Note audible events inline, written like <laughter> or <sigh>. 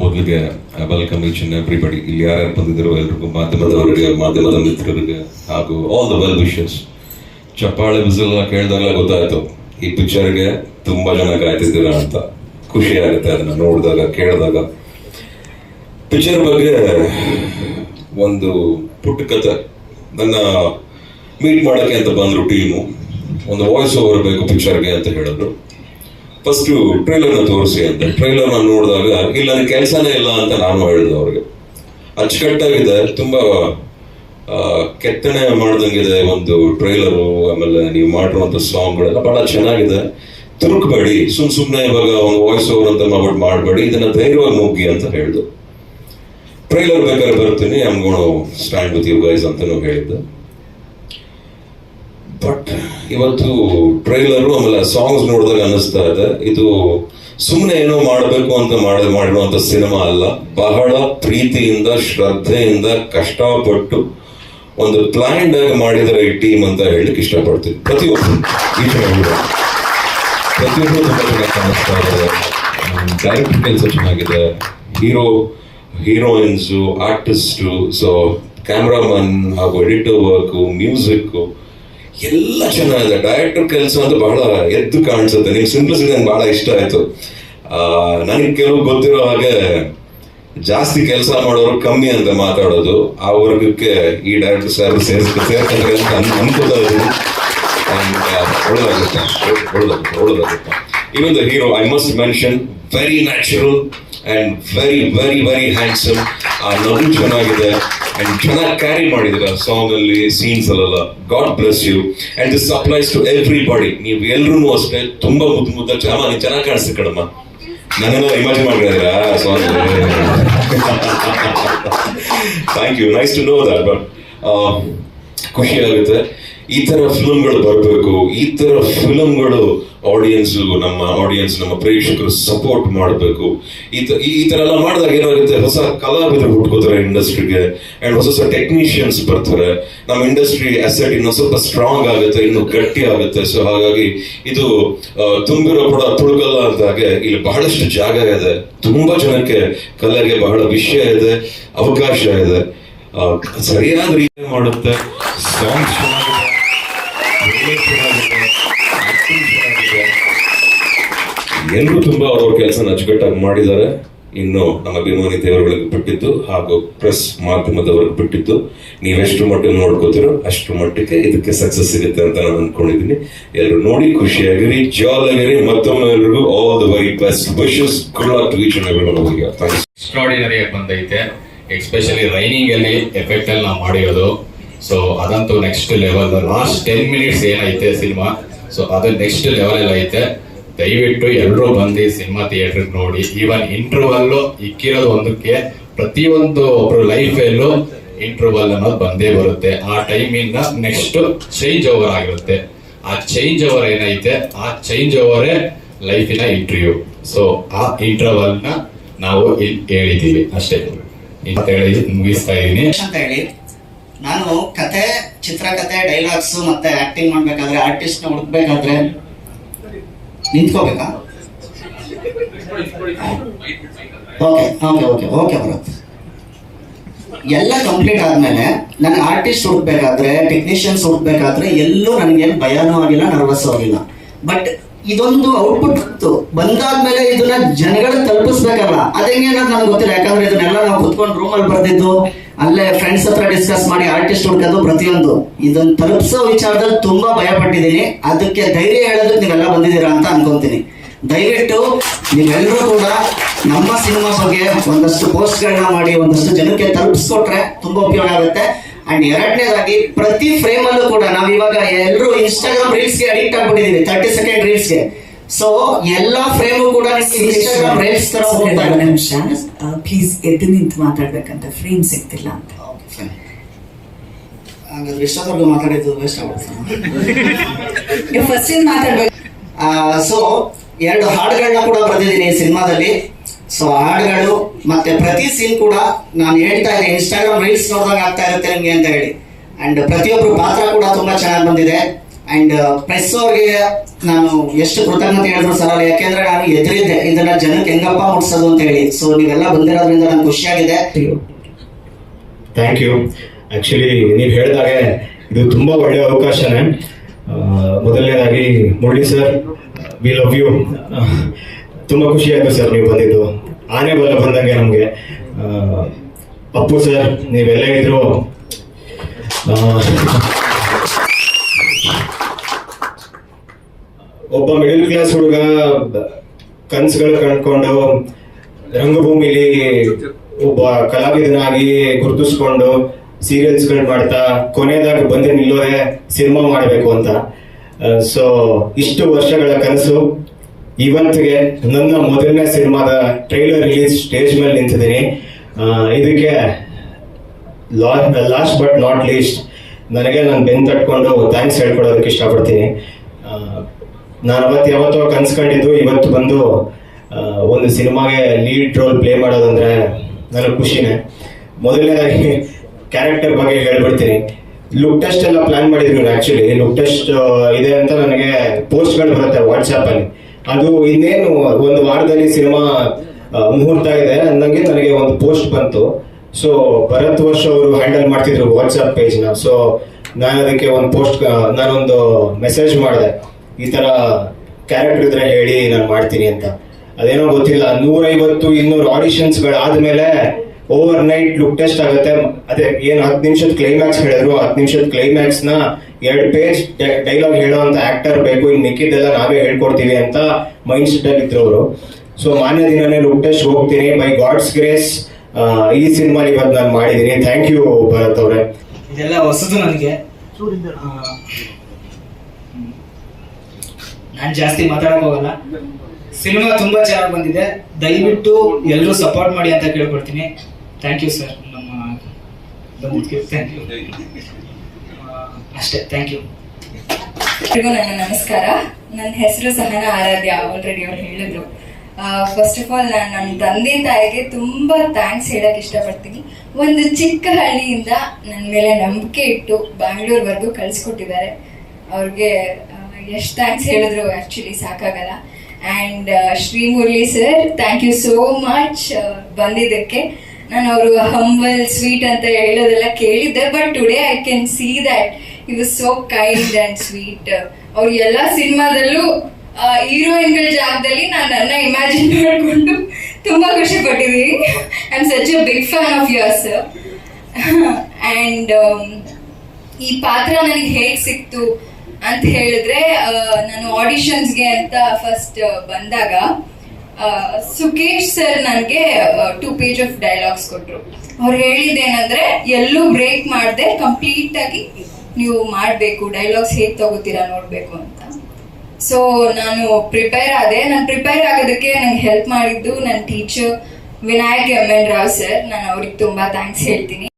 ಮೊದಲಿಗೆ welcome each and everybody ಇಲ್ಲಿ ಯಾರ್ಯಾರು ಬಂದಿದ್ರು ಎಲ್ರಿಗೂ ಮಾಧ್ಯಮದವರಿಗೆ ಮಾಧ್ಯಮದ ಮಿತ್ರರಿಗೆ ಹಾಗೂ ಆಲ್ ದ ವೆಲ್ ವಿಶಸ್ ಚಪ್ಪಾಳೆ ಬಿಸಿಲ್ ಕೇಳಿದಾಗಲೇ ಗೊತ್ತಾಯ್ತು. ಈ ಪಿಕ್ಚರ್ಗೆ ತುಂಬಾ ಜನ ಕಾಯ್ತಿದ್ದೀರಾ ಅಂತ ಖುಷಿ ಆಗುತ್ತೆ ಅದನ್ನ ನೋಡಿದಾಗ, ಕೇಳಿದಾಗ. ಪಿಕ್ಚರ್ ಬಗ್ಗೆ ಒಂದು ಪುಟ್ಟ ಕತೆ ನನ್ನ ಮೀಟ್ ಮಾಡೋಕ್ಕೆ ಅಂತ ಬಂದರು ಟೀಮು ಒಂದು ವಾಯ್ಸ್ ಓವರ್ ಬೇಕು ಪಿಕ್ಚರ್ಗೆ ಅಂತ ಹೇಳಿದ್ರು. ಫಸ್ಟ್ ಟ್ರೈಲರ್ನ ತೋರಿಸಿ ಅಂತ. ಟ್ರೈಲರ್ನ ನೋಡಿದಾಗ, ಇಲ್ಲ ನನಗೆ ಕೆಲಸನೇ ಇಲ್ಲ ಅಂತ ನಾನು ಹೇಳಿದೆ ಅವ್ರಿಗೆ. ಅಚ್ಚುಕಟ್ಟಾಗಿದೆ, ತುಂಬಾ ಕೆತ್ತನೆ ಮಾಡ್ದಂಗಿದೆ ಒಂದು ಟ್ರೈಲರು ಆಮೇಲೆ ನೀವು ಮಾಡಿರುವಂತ ಸಾಂಗ್ಗಳೆಲ್ಲ ಬಹಳ ಚೆನ್ನಾಗಿದೆ. ತುರುಕ್ಬೇಡಿ, ಸುಮ್ ಸುಮ್ಮನೆ ಇವಾಗ ಒಂದು ವಾಯ್ಸ್ ಓವರ್ ಅಂತ ಮಾಡ್ಬಿಟ್ಟು ಮಾಡಬೇಡಿ, ಇದನ್ನ ಧೈರ್ಯವಾಗಿ ಮುಗ್ಗಿ ಅಂತ ಹೇಳಿದ್ದು ಟ್ರೈಲರ್ ಬೇಕಾದ್ರೆ ಬರ್ತೀನಿ ಅಮ್ಗೋಣ ಸ್ಟ್ಯಾಂಡ್ ವಿತ್ ಯು ಗೈಸ್ ಅಂತಲೂ ಹೇಳಿದ್ದೆ. ಬಟ್ ಇವತ್ತು ಟ್ರೈಲರು ಆಮೇಲೆ ಸಾಂಗ್ಸ್ ನೋಡಿದಾಗ ಅನ್ನಿಸ್ತಾ ಇದೆ. ಇದು ಸುಮ್ಮನೆ ಏನೋ ಮಾಡಬೇಕು ಅಂತ ಮಾಡಿ ಮಾಡಿರುವಂತ ಸಿನಿಮಾ ಅಲ್ಲ. ಬಹಳ ಪ್ರೀತಿಯಿಂದ, ಶ್ರದ್ಧೆಯಿಂದ ಕಷ್ಟಪಟ್ಟು ಒಂದು ಪ್ಲಾನ್ಡ್ ಆಗಿ ಮಾಡಿದರೆ ಈ ಟೀಮ್ ಅಂತ ಹೇಳಲಿಕ್ಕೆ ಇಷ್ಟಪಡ್ತೀನಿ. ಪ್ರತಿಯೊಬ್ಬರು ಈ ಪ್ರತಿಯೊಬ್ಬರು ತುಂಬಾ ಚೆನ್ನಾಗಿ ಇದ್ದಾರೆ. ಡೈರೆಕ್ಟ್ ಕೆಲಸ ಚೆನ್ನಾಗಿದೆ. Hero heroines artist so cameraman ಹಾಗೂ ಎಡಿಟರ್ ವರ್ಕು ಮ್ಯೂಸಿಕ್ಕು ಎಲ್ಲ ಚೆನ್ನಾಗಿದೆ. ಡೈರೆಕ್ಟರ್ ಕೆಲಸ ಅಂತ ಬಹಳ ಎದ್ದು ಕಾಣಿಸುತ್ತೆ. ನಿಮ್ ಸಿಂಪ್ಲಿಸಿಟಿ ನಂಗೆ ಬಹಳ ಇಷ್ಟ ಆಯ್ತು. ನನಗೆ ಕೆಲವು ಗೊತ್ತಿರೋ ಹಾಗೆ ಜಾಸ್ತಿ ಕೆಲಸ ಮಾಡೋರು ಕಮ್ಮಿ ಅಂತ ಮಾತಾಡೋದು. ಆ ವರ್ಗಕ್ಕೆ ಈ ಡೈರೆಕ್ಟರ್ ಸರ್ ಸೇರ್ಕೊಂಡ್ರೆ ಅಂತ ಅನ್- ಅನ್ಕೋತಾ ಇದ್ದೀನಿ. And, uh, ಒಳ್ಳೆದಾಗುತ್ತೆ. ಒಳ್ಳೆದಾಗುತ್ತೆ even the hero I must mention very natural and very very very handsome ಆ ನಗು ಚೆನ್ನಾಗಿದೆ ಅಂಡ್ ಚೆನ್ನಾಗಿ ಕ್ಯಾರಿ ಮಾಡಿದಿರ ಸಾಂಗಲ್ಲಿ ಸೀನ್ಸ್ ಅಲ್ಲೆಲ್ಲ. God bless you and this applies to everybody ನೀವು ಎಲ್ರೂ ಅಷ್ಟೇ, ತುಂಬ ಮುದ್ದು ಮುದ್ದ, ಚೆನ್ನಾಗಿ ನೀನು ಚೆನ್ನಾಗಿ ಕಾಣಿಸ್ತು ಕಣಮ್ಮ. ನನ್ನೆಲ್ಲ ಇಮ್ಯಾಜಿನ್ ಮಾಡಿದ್ರ song thank you nice to know that but ಖುಷಿ ಆಗುತ್ತೆ. ಈ ತರ ಫಿಲಮ್ಗಳು ಬರಬೇಕು. ಈ ತರ ಫಿಲಮ್ಗಳು ಆಡಿಯನ್ಸ್ ನಮ್ಮ ಆಡಿಯನ್ಸ್ ನಮ್ಮ ಪ್ರೇಕ್ಷಕರು ಸಪೋರ್ಟ್ ಮಾಡಬೇಕು. ಈ ಈ ತರ ಎಲ್ಲ ಮಾಡಿದಾಗ ಏನಾಗುತ್ತೆ? ಹೊಸ ಕಲಾವಿದರು ಹುಟ್ಕೋತಾರೆ ಇಂಡಸ್ಟ್ರಿಗೆ. ಅಂಡ್ ಹೊಸ ಹೊಸ ಟೆಕ್ನಿಷಿಯನ್ಸ್ ಬರ್ತಾರೆ. ನಮ್ಮ ಇಂಡಸ್ಟ್ರಿ ಅಸೆಟ್ ಇನ್ನು ಸ್ವಲ್ಪ ಸ್ಟ್ರಾಂಗ್ ಆಗುತ್ತೆ, ಇನ್ನು ಗಟ್ಟಿ ಆಗುತ್ತೆ. ಸೊ ಹಾಗಾಗಿ ಇದು ತುಂಬಿರೋ ಕೂಡ ತುಳುಕಲ್ಲ ಅಂತ ಹಾಗೆ ಇಲ್ಲಿ ಬಹಳಷ್ಟು ಜಾಗ ಇದೆ. ತುಂಬಾ ಜನಕ್ಕೆ ಕಲೆಗೆ ಬಹಳ ವಿಷಯ ಇದೆ, ಅವಕಾಶ ಇದೆ. ಸರಿಯಾದ ರೀತಿ ಮಾಡುತ್ತೆ. ಸಾಂಗ್ಸ್ ಎಲ್ಲರೂ ತುಂಬಾ ಅವ್ರವ್ರ ಕೆಲಸ ಅಚ್ಚುಕಟ್ಟಾಗಿ ಮಾಡಿದ್ದಾರೆ. ಇನ್ನು ನಮ್ಮ ಅಭಿಮಾನಿ ದೇವರುಗಳಿಗೆ ಬಿಟ್ಟಿದ್ದು ಹಾಗೂ ಪ್ರೆಸ್ ಮಾಧ್ಯಮದವರಿಗೆ ಬಿಟ್ಟಿದ್ದು. ನೀವೆಷ್ಟು ಮಟ್ಟಿಗೆ ನೋಡ್ಕೋತಿರೋ ಅಷ್ಟು ಮಟ್ಟಿಗೆ ಇದಕ್ಕೆ ಸಕ್ಸಸ್ ಸಿಗುತ್ತೆ ಅಂತ ನಾನು ಅನ್ಕೊಂಡಿದ್ದೀನಿ. ಎಲ್ಲರೂ ನೋಡಿ ಖುಷಿಯಾಗಿರಿ ಜಾಲಾಗಿರಿ ಮತ್ತೊಮ್ಮೆ ಎಲ್ರಿಗೂ all the very best wishes good luck ಬಂದೈತೆ. ಎಸ್ಪೆಷಲಿ ರೈನಿಂಗ್ ಅಲ್ಲಿ ಎಫೆಕ್ಟ್ ಅಲ್ಲಿ ನಾವು ಮಾಡಿರೋದು. ಸೊ ಅದಂತೂ next level last ten minutes ಏನೈತೆ ಸಿನಿಮಾ ಸೊ ಅದು ನೆಕ್ಸ್ಟ್ ಲೆವೆಲ್ ಅಲ್ಲಿ ಐತೆ. ದಯವಿಟ್ಟು ಎಲ್ಲರೂ ಬಂದು ಸಿನಿಮಾ ಥಿಯೇಟರ್ ನೋಡಿ. ಈವನ್ ಇಂಟರ್ವಲ್ ಇಕ್ಕಿರೋದು ಒಂದಕ್ಕೆ ಪ್ರತಿಯೊಂದು ಒಬ್ರು ಲೈಫ್ ಅಲ್ಲೂ ಇಂಟರ್ವಲ್ ಅನ್ನೋದು ಬಂದೇ ಬರುತ್ತೆ. ಆ ಟೈಮಿಂದ ನೆಕ್ಸ್ಟ್ ಚೇಂಜ್ ಓವರ್ ಆಗಿರುತ್ತೆ. ಆ ಚೇಂಜ್ ಓವರ್ ಏನೈತೆ? ಆ ಚೇಂಜ್ ಓವರೇ ಲೈಫಿನ ಇಂಟರ್ವ್ಯೂ ಸೊ ಆ ಇಂಟರ್ವಲ್ನ ನಾವು ಹೇಳಿದ್ದೀವಿ. ಅಷ್ಟೇ. ಅಂತ ಹೇಳಿ ಮುಗಿಸ್ತಾ ಇದೀನಿ. ಅಂತ ಹೇಳಿ. ನಾನು ಕತೆ ಚಿತ್ರಕತೆ ಡೈಲಾಗ್ಸ್ ಮತ್ತೆ ಆಕ್ಟಿಂಗ್ ಮಾಡ್ಬೇಕಾದ್ರೆ ಆರ್ಟಿಸ್ಟ್ ಹುಡುಕ್ಬೇಕಾದ್ರೆ ನಿಂತ್ಕೋಬೇಕಾ? ಓಕೆ ಓಕೆ ಓಕೆ ಓಕೆ ಬರುತ್ತೆ ಎಲ್ಲ ಕಂಪ್ಲೀಟ್ ಆದ್ಮೇಲೆ ನನಗೆ ಆರ್ಟಿಸ್ಟ್ ಹುಡುಕ್ಬೇಕಾದ್ರೆ ಟೆಕ್ನಿಷಿಯನ್ಸ್ ಹುಡುಕ್ಬೇಕಾದ್ರೆ ಎಲ್ಲೂ ನನಗೇನು ಭಯನೂ ಆಗಿಲ್ಲ ನರ್ವಸ್ ಆಗಿಲ್ಲ. ಬಟ್ ಇದೊಂದು ಔಟ್ಪುಟ್ ಇತ್ತು. ಬಂದಾದ್ಮೇಲೆ ಇದನ್ನ ಜನಗಳಿಗೆ ತಲುಪಿಸ್ಬೇಕಲ್ಲ. ಅದಂಗೆ ನನಗೆ ಗೊತ್ತಿಲ್ಲ. ಯಾಕಂದ್ರೆ ಇದನ್ನೆಲ್ಲ ನಾವು ಕುತ್ಕೊಂಡು ರೂಮಲ್ಲಿ ಬರೆದಿದ್ದು, ಅಲ್ಲೇ ಫ್ರೆಂಡ್ಸ್ ಹತ್ರ ಡಿಸ್ಕಸ್ ಮಾಡಿ ಆರ್ಟಿಸ್ಟ್ ಹುಡ್ಕೋದು ಪ್ರತಿಯೊಂದು. ಇದನ್ನ ತಲುಪಿಸೋ ವಿಚಾರದಲ್ಲಿ ತುಂಬಾ ಭಯ ಪಟ್ಟಿದ್ದೀನಿ ಅದಕ್ಕೆ ಧೈರ್ಯ ಹೇಳೋದಕ್ಕೆ ನೀವೆಲ್ಲ ಬಂದಿದ್ದೀರಾ ಅಂತ ಅನ್ಕೊಂತೀನಿ. ದಯವಿಟ್ಟು ನೀವೆಲ್ಲರೂ ಕೂಡ ನಮ್ಮ ಸಿನಿಮಾ ಬಗ್ಗೆ ಒಂದಷ್ಟು ಪೋಸ್ಟ್ಗಳನ್ನ ಮಾಡಿ, ಒಂದಷ್ಟು ಜನಕ್ಕೆ ತಲುಪಿಸ್ಕೊಟ್ರೆ ತುಂಬಾ ಉಪಯೋಗ ಆಗುತ್ತೆ. ಅಂಡ್ ಎರಡನೇದಾಗಿ ಪ್ರತಿ ಫ್ರೇಮ್ ಅಲ್ಲೂ ಕೂಡ ನಾವು ಇವಾಗ ಎಲ್ಲರೂ ಇನ್ಸ್ಟಾಗ್ರಾಮ್ ರೀಲ್ಸ್ಗೆ ಅಡಿಕ್ಟ್ ಆಗ್ಬಿಟ್ಟಿದೀವಿ ತರ್ಟಿ ಸೆಕೆಂಡ್ ರೀಲ್ಸ್ಗೆ. ಸೊ ಎಲ್ಲಾ ಫ್ರೇಮ್ ಕೂಡ ಇನ್ಸ್ಟಾಗ್ರಾಮ್ ರೀಲ್ಸ್ ತರ ನಿಮಿಷ. ಪ್ಲೀಸ್ ಎದ್ದು ನಿಂತು ಮಾತಾಡ್ಬೇಕಂತ ಫ್ರೇಮ್ ಸಿಗ್ತಿಲ್ಲ ಅಂತ. ಹಾಗಾದ್ರೆ ಮಾತಾಡಿದ್ದು ವೇಸ್ಟ್ <laughs> ನೀವು ಫಸ್ಟ್ ಮಾತಾಡ್ಬೇಕು? ಸೊ ಎರಡು ಹಾಡುಗಳನ್ನ ಕೂಡ ಬರೆದಿದ್ದೀನಿ ಈ ಸಿನಿಮಾದಲ್ಲಿ. ಸೊ ಹಾಡುಗಳು ಮತ್ತೆ ಪ್ರತಿ ಸೀನ್ ಕೂಡ ನಾನು ಹೇಳ್ತಾ ಇದ್ದೆ ಇನ್ಸ್ಟಾಗ್ರಾಮ್ ರೀಲ್ಸ್ ನೋಡಿದಾಗ ಆಗ್ತಾ ಇರುತ್ತೆ ನಿಮ್ಗೆ ಅಂತ ಹೇಳಿ. ಅಂಡ್ ಪ್ರತಿಯೊಬ್ರು ಪಾತ್ರ ಕೂಡ ತುಂಬಾ ಚೆನ್ನಾಗಿ ಬಂದಿದೆ. ಅಂಡ್ ಪ್ರೆಸ್ ಅವ್ರಿಗೆ ನಾನು ಎಷ್ಟು ಕೃತಜ್ಞತೆ ಹೇಳಿದ್ರು ಸರ್ ಯಾಕೆಂದ್ರೆ ನಾನು ಎದುರಿದ್ದೆ. ಇದನ್ನ ಜನಕ್ಕೆ ಹೆಂಗಪ್ಪ ಮುಟ್ಸೋದು ಅಂತ ಹೇಳಿ. ಸೊ ನೀವೆಲ್ಲ ಬಂದಿರೋದ್ರಿಂದ ನಂಗೆ ಖುಷಿಯಾಗಿದೆ. ಥ್ಯಾಂಕ್ ಯು ಆ್ಯಕ್ಚುಲಿ ನೀವು ಹೇಳಿದಾಗೆ ಇದು ತುಂಬಾ ಒಳ್ಳೆಯ ಅವಕಾಶನೇ. ಆ, ಮೊದಲನೇದಾಗಿ Murali sir we love you ತುಂಬ ಖುಷಿ ಆಯಿತು ಸರ್ ನೀವು ಬಂದಿದ್ದು. ಆನೆ ಬಲ ಬಂದಂಗೆ ನಮಗೆ. ಅಪ್ಪು ಸರ್ ನೀವೆಲ್ಲ ಇದ್ರು? ಒಬ್ಬ ಮಿಡಲ್ ಕ್ಲಾಸ್ ಹುಡುಗ, ಕನಸುಗಳು ಕಂಡ್ಕೊಂಡು ರಂಗಭೂಮಿಲಿ ಒಬ್ಬ ಕಲಾವಿದನಾಗಿ ಗುರುತಿಸ್ಕೊಂಡು ಸೀರಿಯಲ್ಸ್ಗಳು ಮಾಡ್ತಾ ಕೊನೆಯದಾಗ ಬಂದು ನಿಲ್ಲೋದೆ ಸಿನಿಮಾ ಮಾಡಬೇಕು ಅಂತ. ಸೊ ಇಷ್ಟು ವರ್ಷಗಳ ಕನಸು. ಇವತ್ತಿಗೆ ನನ್ನ ಮೊದಲನೇ ಸಿನಿಮಾದ ಟ್ರೈಲರ್ ರಿಲೀಸ್ ಸ್ಟೇಜ್ ಮೇಲೆ ನಿಂತಿದ್ದೀನಿ. ಇದಕ್ಕೆ ಲಾಸ್ಟ್ ಬಟ್ ನಾಟ್ ಲೀಸ್ಟ್, ನನಗೆ ನಾನು ಬೆನ್ ತಟ್ಕೊಂಡು ಥ್ಯಾಂಕ್ಸ್ ಹೇಳ್ಕೊಡೋದಕ್ಕೆ ಇಷ್ಟಪಡ್ತೀನಿ. ನಾನು ಅವತ್ತು ಯಾವತ್ತೋ ಕನ್ಸ್ಕೊಂಡಿದ್ದು, ಇವತ್ತು ಬಂದು ಒಂದು ಸಿನಿಮಾಗೆ ಲೀಡ್ ರೋಲ್ ಪ್ಲೇ ಮಾಡೋದಂದ್ರೆ ನನಗೆ ಖುಷಿನೇ. ಮೊದಲನೇದಾಗಿ ಕ್ಯಾರೆಕ್ಟರ್ ಬಗ್ಗೆ ಹೇಳ್ಬಿಡ್ತೀನಿ. ಲುಕ್ ಟೆಸ್ಟ್ ಎಲ್ಲ ಪ್ಲಾನ್ ಮಾಡಿದ್ರು ಆ್ಯಕ್ಚುಲಿ ಲುಕ್ ಟೆಸ್ಟ್ ಇದೆ ಅಂತ ನನಗೆ ಪೋಸ್ಟ್ಗಳು ಬರುತ್ತೆ ವಾಟ್ಸಾಪ್ ಅಲ್ಲಿ. ಅದು ಇನ್ನೇನು ಒಂದು ವಾರದಲ್ಲಿ ಸಿನಿಮಾ ಮುಹೂರ್ತ ಇದೆ. ಅಂದಂಗೆ ನನಗೆ ಒಂದು ಪೋಸ್ಟ್ ಬಂತು. ಸೊ ಭರತ್ ವರ್ಷ ಅವರು ಹ್ಯಾಂಡಲ್ ಮಾಡ್ತಿದ್ರು ವಾಟ್ಸ್ಆಪ್ ಪೇಜ್ನ ಸೊ ನಾನು ಅದಕ್ಕೆ ಒಂದು ಪೋಸ್ಟ್ ನಾನೊಂದು ಮೆಸೇಜ್ ಮಾಡಿದೆ. ಈ ತರ ಕ್ಯಾರೆಕ್ಟರ್ ಇದ್ರೆ ಹೇಳಿ ನಾನು ಮಾಡ್ತೀನಿ ಅಂತ. ಅದೇನೋ ಗೊತ್ತಿಲ್ಲ. ನೂರೈವತ್ತು ಇನ್ನೂರು ಆಡಿಷನ್ಸ್ಗಳಾದ್ಮೇಲೆ ಓವರ್ ನೈಟ್ ಲುಕ್ ಟೆಸ್ಟ್ ಆಗುತ್ತೆ. ಅದೇ, ಏನು ಹತ್ತು ನಿಮಿಷದ ಕ್ಲೈಮ್ಯಾಕ್ಸ್ ಹೇಳಿದ್ರು, ಹತ್ತು ನಿಮಿಷದ ಕ್ಲೈಮ್ಯಾಕ್ಸ್ನ ಎರಡು ಪೇಜ್ ಡೈಲಾಗ್ ಹೇಳೋ ಅಂತ ಆಕ್ಟರ್ ಬೇಕು. ಇನ್ನು ಮಿಕ್ಕಿದ್ದೆಲ್ಲ ನಾವೇ ಹೇಳ್ಕೊಡ್ತೀವಿ ಅಂತ ಮೈಂಡ್ ಸೆಟ್ ಅಲ್ಲಿ ಇದ್ರು ಸೊ ಮಾನ್ಯ ದಿನನೇ ಲುಕ್ ಟೆಸ್ಟ್ ಹೋಗ್ತೀನಿ. ಬೈ ಗಾಡ್ಸ್ ಗ್ರೇಸ್ ಈ ಸಿನಿಮಾ ಇವತ್ತು ನಾನು ಮಾಡಿದ್ದೀನಿ. ಥ್ಯಾಂಕ್ ಯು ಭರತ್ ಅವರೇ. ಇದೆಲ್ಲ ಹೊಸದು ನನಗೆ. ನಾನು ಜಾಸ್ತಿ ಮಾತಾಡಕ್ ಹೋಗಲ್ಲ. ಸಿನಿಮಾ ತುಂಬಾ ಚೆನ್ನಾಗಿ ಬಂದಿದೆ. ದಯವಿಟ್ಟು ಎಲ್ಲರೂ ಸಪೋರ್ಟ್ ಮಾಡಿ ಅಂತ ಕೇಳ್ಕೊಡ್ತೀನಿ. ಥ್ಯಾಂಕ್ ಯು ಸರ್ ನಮ್ಮ ಥ್ಯಾಂಕ್ ಯು ಅಷ್ಟೇ. ಥ್ಯಾಂಕ್ ಯು ನನ್ನ ನಮಸ್ಕಾರ. ನನ್ನ ಹೆಸರು ಸಹನ ಆರಾಧ್ಯ ಆಲ್ರೆಡಿ ಅವ್ರು ಹೇಳಿದ್ರು. ಫಸ್ಟ್ ಆಫ್ ಆಲ್ ನಾನು ನನ್ನ ತಂದೆ ತಾಯಿಗೆ ತುಂಬಾ ಥ್ಯಾಂಕ್ಸ್ ಹೇಳಕ್ ಇಷ್ಟಪಡ್ತೀನಿ. ಒಂದು ಚಿಕ್ಕ ಹಳ್ಳಿಯಿಂದ ನನ್ನ ಮೇಲೆ ನಂಬಿಕೆ ಇಟ್ಟು ಬ್ಯಾಂಗ್ಳೂರ್ವರೆಗೂ ಕಳಿಸ್ಕೊಟ್ಟಿದ್ದಾರೆ. ಅವ್ರಿಗೆ ಎಷ್ಟು ಥ್ಯಾಂಕ್ಸ್ ಹೇಳಿದ್ರು ಆ್ಯಕ್ಚುಲಿ ಸಾಕಾಗಲ್ಲ. And Shri Murali sir thank you so much ಬಂದಿದ್ದಕ್ಕೆ. ನಾನು ಅವರು ಹಂಬಲ್ ಸ್ವೀಟ್ ಅಂತ ಹೇಳೋದೆಲ್ಲ ಕೇಳಿದ್ದೆ but today I can see that he was so kind and sweet ಅವ್ರು ಎಲ್ಲ ಸಿನಿಮಾದಲ್ಲೂ ಹೀರೋಯಿನ್ಗಳ ಜಾಗದಲ್ಲಿ ನಾನು ನನ್ನ ಇಮ್ಯಾಜಿನ್ ಮಾಡಿಕೊಂಡು ತುಂಬ ಖುಷಿ ಪಟ್ಟಿದ್ದೀನಿ I am such a big fan of yours and ಈ ಪಾತ್ರ ನನಗೆ ಹೇಗೆ ಸಿಕ್ತು? ಅಂತ ಹೇಳಿದ್ರೆ ನಾನು ಆಡಿಷನ್ಸ್ಗೆ ಅಂತ ಫಸ್ಟ್ ಬಂದಾಗ ಸುಕೇಶ್ ಸರ್ ನನಗೆ ಟೂ ಪೇಜ್ ಆಫ್ ಡೈಲಾಗ್ಸ್ ಕೊಟ್ರು. ಅವ್ರು ಹೇಳಿದ್ದೇನಂದ್ರೆ, ಎಲ್ಲೂ ಬ್ರೇಕ್ ಮಾಡದೆ ಕಂಪ್ಲೀಟ್ ಆಗಿ ನೀವು ಮಾಡಬೇಕು ಡೈಲಾಗ್ಸ್ ಹೇಗೆ ತಗೋತೀರಾ ನೋಡಬೇಕು ಅಂತ. ಸೊ ನಾನು ಪ್ರಿಪೇರ್ ಆದೆ. ನಾನು ಪ್ರಿಪೇರ್ ಆಗೋದಕ್ಕೆ ನಂಗೆ ಹೆಲ್ಪ್ ಮಾಡಿದ್ದು ನನ್ನ teacher Vinayak M N Rao sir ನಾನು ಅವ್ರಿಗೆ ತುಂಬಾ ಥ್ಯಾಂಕ್ಸ್ ಹೇಳ್ತೀನಿ.